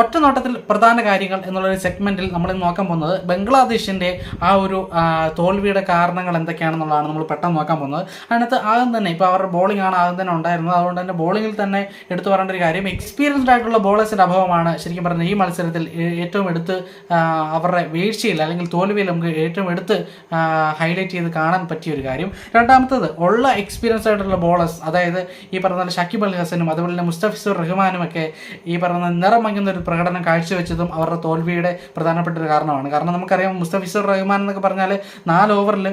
ഒറ്റ നോട്ടത്തിൽ പ്രധാന കാര്യങ്ങൾ എന്നുള്ളൊരു സെഗ്മെന്റിൽ നമ്മൾ നോക്കാൻ പോകുന്നത് ബംഗ്ലാദേശിന്റെ ആ ഒരു തോൽവിയുടെ കാരണങ്ങൾ എന്തൊക്കെയാണെന്നുള്ളതാണ് നമ്മൾ പെട്ടെന്ന് നോക്കാൻ പോകുന്നത്. അതിനകത്ത് ആദ്യം തന്നെ ഇപ്പോൾ അവരുടെ ബോളിംഗ് ആണ് ആദ്യം തന്നെ ഉണ്ടായിരുന്നത്. അതുകൊണ്ട് തന്നെ ബോളിംഗിൽ തന്നെ എടുത്തു പറയേണ്ട ഒരു കാര്യം എക്സ്പീരിയൻസ്ഡ് ആയിട്ടുള്ള ബോളേഴ്സിന്റെ അഭാവമാണ് ശരിക്കും പറഞ്ഞാൽ ഈ മത്സരത്തിൽ ഏറ്റവും എടുത്ത് അവരുടെ വീഴ്ചയിൽ അല്ലെങ്കിൽ തോൽവിയിൽ നമുക്ക് ഏറ്റവും എടുത്ത് ഹൈലൈറ്റ് ചെയ്ത് കാണാൻ പറ്റിയ ഒരു കാര്യം. രണ്ടാമത്തത് ഉള്ള എക്സ്പീരിയൻസ് ആയിട്ടുള്ള ബോളേഴ്സ് അതായത് ഈ പറഞ്ഞ ഷക്കിബ് അൽ ഹസനും അതുപോലെ തന്നെ മുസ്തഫിസുർ റഹ്മാനും ഒക്കെ ഈ പറഞ്ഞ നിറം മങ്ങുന്ന ഒരു പ്രകടനം കാഴ്ചവെച്ചതും അവരുടെ തോൽവിയുടെ പ്രധാനപ്പെട്ട ഒരു കാരണമാണ്. കാരണം നമുക്കറിയാം മുസ്തഫിസുർ റഹ്മാൻ എന്നൊക്കെ പറഞ്ഞാൽ നാല് ഓവറിൽ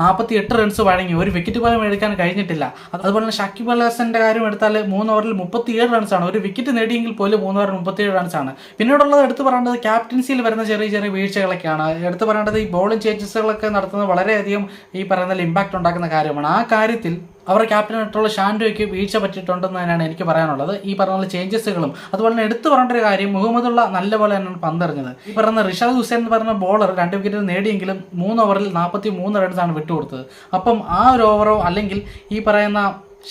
നാൽപ്പത്തി എട്ട് റൺസ് വഴങ്ങി. ഒരു വിക്കറ്റ് പോലും എടുക്കാൻ കഴിഞ്ഞിട്ടില്ല. അതുപോലെ തന്നെ ഷക്കിബ് അൽ കാര്യം എടുത്താൽ മൂന്ന് ഓവറിൽ മുപ്പത്തിയേഴ് റൺസാണ് ഒരു വിക്കറ്റ് നേടിയെങ്കിൽ പോലും മൂന്ന് ഓവറിൽ മുപ്പത്തിയേഴ് റൺസാണ് പിന്നീടുള്ളത് എടുത്തു പറയേണ്ടത് ക്യാപ്റ്റൻസിയിൽ വരുന്ന ചെറിയ ചെറിയ വീഴ്ചകളൊക്കെയാണ്. എടുത്തു പറയേണ്ടത് ഈ ബോളിംഗ് ചേഞ്ചസുകളൊക്കെ നടത്തുന്നത് വളരെയധികം ഈ പറയുന്ന ഇമ്പാക്റ്റ് ഉണ്ടാക്കുന്ന കാര്യമാണ്. ആ കാര്യത്തിൽ അവരുടെ ക്യാപ്റ്റനായിട്ടുള്ള ഷാൻഡോയ്ക്ക് വീഴ്ച പറ്റിയിട്ടുണ്ടെന്ന് തന്നെയാണ് എനിക്ക് പറയാനുള്ളത്. ഈ പറഞ്ഞ ചേഞ്ചസുകളും അതുപോലെ തന്നെ എടുത്തു പറയേണ്ട ഒരു കാര്യം മുഹമ്മദുള്ള നല്ല പോലെ തന്നെയാണ് പന്തെറിഞ്ഞത്. ഈ പറഞ്ഞ ഋഷാദ് ഹുസൈൻ എന്ന് പറഞ്ഞ ബോളർ രണ്ട് വിക്കറ്റ് നേടിയെങ്കിലും മൂന്ന് ഓവറിൽ നാൽപ്പത്തി മൂന്ന് റൺസാണ് വിട്ടുകൊടുത്തത്. അപ്പം ആ ഒരു ഓവറോ അല്ലെങ്കിൽ ഈ പറയുന്ന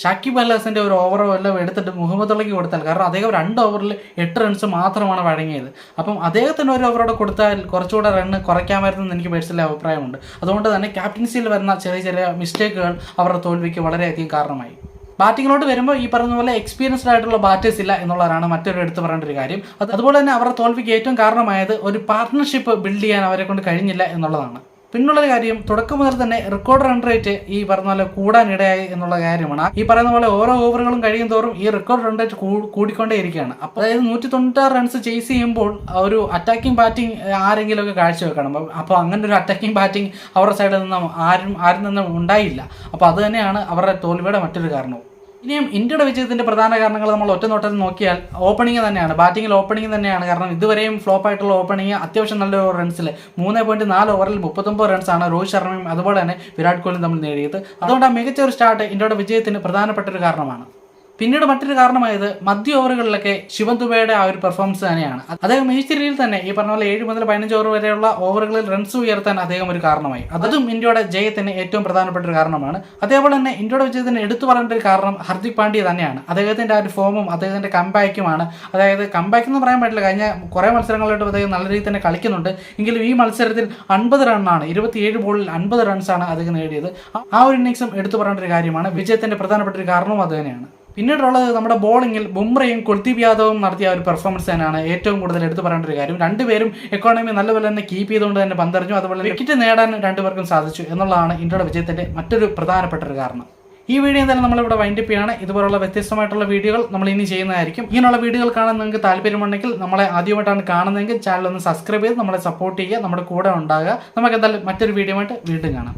ഷാക്കിബ് അല്ലാസിന്റെ ഒരു ഓവറോ എല്ലാം എടുത്തിട്ട് മുഹമ്മദ് അള്ളിക്ക് കൊടുത്താൽ കാരണം അദ്ദേഹം രണ്ട് ഓവറിൽ എട്ട് റൺസ് മാത്രമാണ് വഴങ്ങിയത്. അപ്പം അദ്ദേഹത്തിന് ഒരു ഓവറോടെ കൊടുത്താൽ കുറച്ചുകൂടെ റണ്ണ് കുറയ്ക്കാമായിരുന്നു എന്ന് എനിക്ക് പേഴ്സണലി അഭിപ്രായമുണ്ട്. അതുകൊണ്ട് തന്നെ ക്യാപ്റ്റൻസിയിൽ വരുന്ന ചെറിയ ചെറിയ മിസ്റ്റേക്കുകൾ അവരുടെ തോൽവിക്ക് വളരെയധികം കാരണമായി. ബാറ്റിങ്ങിലോട്ട് വരുമ്പോൾ ഈ പറഞ്ഞ പോലെ എക്സ്പീരിയൻസ്ഡ് ആയിട്ടുള്ള ബാറ്റേഴ്സ് ഇല്ല എന്നുള്ളതാണ് മറ്റൊരു എടുത്ത് പറയേണ്ട ഒരു കാര്യം. അതുപോലെ തന്നെ അവരുടെ തോൽവിക്ക് ഏറ്റവും കാരണമായത് ഒരു പാർട്ട്ണർഷിപ്പ് ബിൽഡ് ചെയ്യാൻ അവരെ കൊണ്ട് കഴിഞ്ഞില്ല എന്നുള്ളതാണ്. പിന്നുള്ളൊരു കാര്യം തുടക്കം മുതൽ തന്നെ റെക്കോർഡ് റൺ റേറ്റ് ഈ പറഞ്ഞ പോലെ കൂടാനിടയായി എന്നുള്ള കാര്യമാണ്. ഈ പറയുന്ന പോലെ ഓരോ ഓവറുകളും കഴിയും തോറും ഈ റെക്കോർഡ് റൺ റേറ്റ് കൂടിക്കൊണ്ടേയിരിക്കുകയാണ് അപ്പോൾ അതായത് നൂറ്റി തൊണ്ണൂറ്റാറ് റൺസ് ചേസ് ചെയ്യുമ്പോൾ ഒരു അറ്റാക്കിംഗ് ബാറ്റിംഗ് ആരെങ്കിലും ഒക്കെ കാഴ്ചവെക്കണം വെക്കണം. അപ്പോൾ അങ്ങനെ ഒരു അറ്റാക്കിംഗ് ബാറ്റിംഗ് അവരുടെ സൈഡിൽ നിന്നും ആരും ആരും നിന്നും ഉണ്ടായില്ല. അപ്പോൾ അത് തന്നെയാണ് അവരുടെ തോൽവിയുടെ മറ്റൊരു കാരണവും ഇനിയും ഇന്ത്യയുടെ വിജയത്തിന്റെ പ്രധാന കാരണങ്ങൾ നമ്മൾ ഒറ്റ നോട്ടത്തിൽ നോക്കിയാൽ ഓപ്പണിംഗ് തന്നെയാണ്. ബാറ്റിംഗിൽ ഓപ്പണിംഗ് തന്നെയാണ്. കാരണം ഇതുവരെയും ഫ്ലോപ്പ് ആയിട്ടുള്ള ഓപ്പണിംഗ് അത്യാവശ്യം നല്ലൊരു റൺസിൽ മൂന്ന് പോയിന്റ് നാല് ഓവറിൽ മുപ്പത്തൊമ്പത് റൺസാണ് രോഹിത് ശർമ്മയും അതുപോലെ തന്നെ വിരാട് കോഹ്ലിയും തമ്മിൽ നേടിയത്. അതുകൊണ്ട് ആ മികച്ച ഒരു സ്റ്റാർട്ട് ഇന്ത്യയുടെ വിജയത്തിന് പ്രധാനപ്പെട്ട ഒരു കാരണമാണ്. പിന്നീട് മറ്റൊരു കാരണമായത് മധ്യ ഓവറുകളിലൊക്കെ ശിവൻ ദുബൈയുടെ ആ ഒരു പെർഫോമൻസ് തന്നെയാണ്. അദ്ദേഹം ഈ സ്ഥിതിയിൽ തന്നെ ഈ പറഞ്ഞ പോലെ ഏഴ് മുതൽ പതിനഞ്ച് ഓവർ വരെയുള്ള ഓവറുകളിൽ റൺസ് ഉയർത്താൻ അദ്ദേഹം ഒരു കാരണമായി. അതും ഇന്ത്യയുടെ ജയത്തിന് ഏറ്റവും പ്രധാനപ്പെട്ട ഒരു കാരണമാണ്. അതേപോലെ തന്നെ ഇന്ത്യയുടെ വിജയത്തിന് എടുത്തു പറയേണ്ട ഒരു കാരണം ഹർദിക് പാണ്ഡ്യ തന്നെയാണ്. അദ്ദേഹത്തിന്റെ ആ ഒരു ഫോമും അദ്ദേഹത്തിന്റെ കമ്പാക്കുമാണ് അതായത് കമ്പാക്ക് എന്ന് പറയാൻ പറ്റില്ല. കഴിഞ്ഞ കുറേ മത്സരങ്ങളിലോട്ട് അദ്ദേഹം നല്ല രീതിയിൽ തന്നെ കളിക്കുന്നുണ്ട്. എങ്കിലും ഈ മത്സരത്തിൽ അൻപത് റണ്ണാണ് ഇരുപത്തിയേഴ് ബോളിൽ അൻപത് റൺസാണ് അദ്ദേഹം നേടിയത്. ആ- ഒരു ഇന്നിങ്സും എടുത്തു പറയേണ്ട ഒരു കാര്യമാണ്. വിജയത്തിന്റെ പ്രധാനപ്പെട്ട ഒരു കാരണവും അത് തന്നെയാണ്. പിന്നീടുള്ളത് നമ്മുടെ ബോളിങ്ങിൽ ബുംറയും കുൽദീപ് യാദവും നടത്തിയ ഒരു പെർഫോമൻസ് തന്നെയാണ്. ഏറ്റവും കൂടുതൽ എടുത്തു പറയേണ്ട ഒരു കാര്യം. രണ്ടുപേരും എക്കോണമി നല്ലപോലെ തന്നെ കീപ്പ് ചെയ്തുകൊണ്ട് തന്നെ പന്തറിഞ്ഞു. അതുപോലെ വിക്കറ്റ് നേടാൻ രണ്ടുപേർക്കും സാധിച്ചു എന്നുള്ളതാണ് ഇന്ത്യയുടെ വിജയത്തിന്റെ മറ്റൊരു പ്രധാനപ്പെട്ട ഒരു കാരണം. ഈ വീഡിയോ എന്തായാലും നമ്മളിവിടെ വൈൻഡപ്പ് ചെയ്യാണ്. ഇതുപോലുള്ള വ്യത്യസ്തമായിട്ടുള്ള വീഡിയോകൾ നമ്മൾ ഇനി ചെയ്യുന്നതായിരിക്കും. ഇങ്ങനെയുള്ള വീഡിയോകൾ കാണാൻ നിങ്ങൾക്ക് താല്പര്യമുണ്ടെങ്കിൽ നമ്മളെ ആദ്യമായിട്ടാണ് കാണുന്നതെങ്കിൽ ചാനൽ ഒന്ന് സബ്സ്ക്രൈബ് ചെയ്ത് നമ്മളെ സപ്പോർട്ട് ചെയ്യുക. നമ്മുടെ കൂടെ ഉണ്ടാകുക. നമുക്ക് എന്തായാലും മറ്റൊരു വീഡിയോ ആയിട്ട് വീണ്ടും കാണാം.